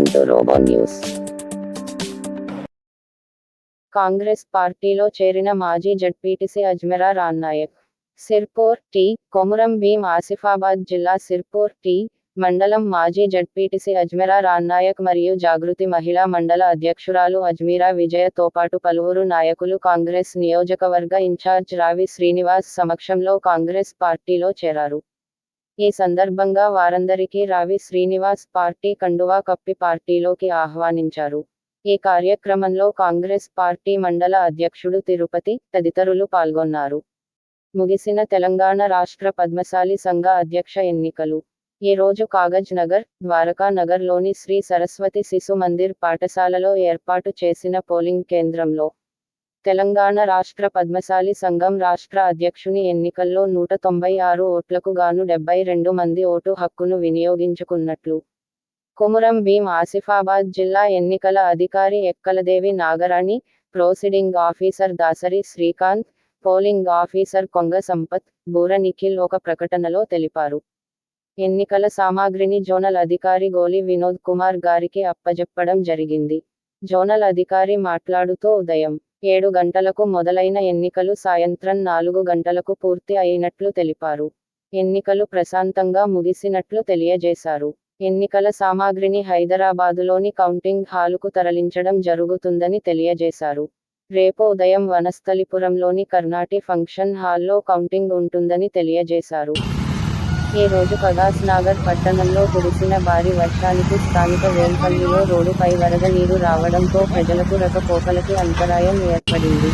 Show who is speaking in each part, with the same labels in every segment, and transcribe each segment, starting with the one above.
Speaker 1: Welcome to robo news
Speaker 2: Congress పార్టీలో చేరిన మాజీ జడ్పీటీసీ అజ్మెరా రాన్నాయక్ సిర్పూర్ టి కొమురం భీం ఆసిఫాబాద్ జిల్లా సిర్పూర్ టి మండలం మాజీ జడ్పీటీసీ అజ్మెరా రాన్నాయక్ మరియు జాగృతి మహిళా మండల అధ్యక్షురాలు అజ్మీరా విజయతో పాటు పలువురు నాయకులు కాంగ్రెస్ నియోజకవర్గ ఇన్ఛార్జ్ రావి శ్రీనివాస్ సమక్షంలో కాంగ్రెస్ పార్టీలో చేరారు. ఈ సందర్భంగా వారందరికీ రావి శ్రీనివాస్ పార్టీ కండువా కప్పి పార్టీలోకి ఆహ్వానించారు. ఈ కార్యక్రమంలో కాంగ్రెస్ పార్టీ మండల అధ్యక్షుడు తిరుపతి తదితరులు పాల్గొన్నారు. ముగిసిన తెలంగాణ రాష్ట్ర పద్మశాలి సంఘ అధ్యక్ష ఎన్నికలు. ఈ రోజు కాగజ్ నగర్ ద్వారకా నగర్లోని శ్రీ సరస్వతి శిశు మందిర్ పాఠశాలలో ఏర్పాటు చేసిన పోలింగ్ కేంద్రంలో తెలంగాణ రాష్ట్ర పద్మశాలి సంఘం రాష్ట్ర అధ్యక్షుని ఎన్నికల్లో నూట తొంభై ఆరు ఓట్లకు గాను డెబ్బై రెండు మంది ఓటు హక్కును వినియోగించుకున్నట్లు. కొమురం భీం ఆసిఫాబాద్ జిల్లా ఎన్నికల అధికారి Ekkaladevi Nagarani proceeding officer Dasari Srikanth polling officer Konga Sampath Bura Nikhil ఒక ప్రకటనలో తెలిపారు. ఎన్నికల సామాగ్రిని జోనల్ అధికారి గోలి వినోద్ కుమార్ గారికి అప్పజెప్పడం జరిగింది. జోనల్ అధికారి మాట్లాడుతూ ఉదయం ఏడు గంటలకు మొదలైన ఎన్నికలు సాయంత్రం నాలుగు గంటలకు పూర్తి అయినట్లు తెలిపారు. ఎన్నికలు ప్రశాంతంగా ముగిసినట్లు తెలియజేశారు. ఎన్నికల సామాగ్రిని హైదరాబాదులోని కౌంటింగ్ హాలుకు తరలించడం జరుగుతుందని తెలియజేశారు. రేపు ఉదయం వనస్థలిపురంలోని కర్ణాటి ఫంక్షన్ హాల్లో కౌంటింగ్ ఉంటుందని తెలియజేశారు. ఈ రోజు కగాస్ నాగర్ పట్టణంలో కురిసిన భారీ వర్షానికి స్థానిక వేల్పల్లిలో రోడ్డుపై వరద నీరు రావడంతో ప్రజలకు రకపోకలకి అంతరాయం ఏర్పడింది.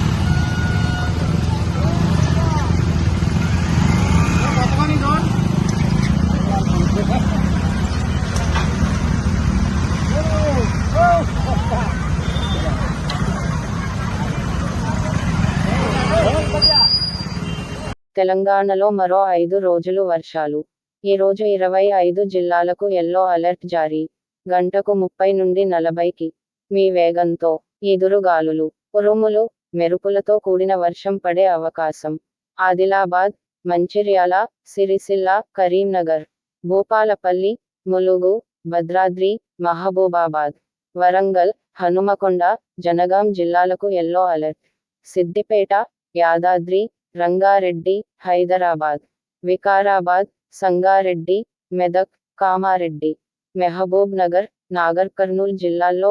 Speaker 2: తెలంగాణలో మరో ఐదు రోజులు వర్షాలు. ఈ రోజు ఇరవై ఐదు జిల్లాలకు ఎల్లో అలర్ట్ జారీ. గంటకు ముప్పై నుండి నలభైకి. మీ వేగంతో ఎదురుగాలులు ఉరుములు మెరుపులతో కూడిన వర్షం పడే అవకాశం. ఆదిలాబాద్ మంచిర్యాల సిరిసిల్ల కరీంనగర్ భూపాలపల్లి ములుగు భద్రాద్రి మహబూబాబాద్ వరంగల్ హనుమకొండ జనగాం జిల్లాలకు ఎల్లో అలర్ట్ సిద్దిపేట యాదాద్రి రంగారెడ్డి హైదరాబాద్. వికారాబాద్ సంగారెడ్డి మెదక్ కామారెడ్డి. మెహబూబ్ నగర్ నాగర్ కర్నూల్ జిల్లాల్లో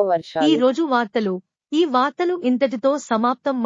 Speaker 3: ఈ రోజు వార్తలు. ఈ వార్తలు ఇంతటితో సమాప్తం.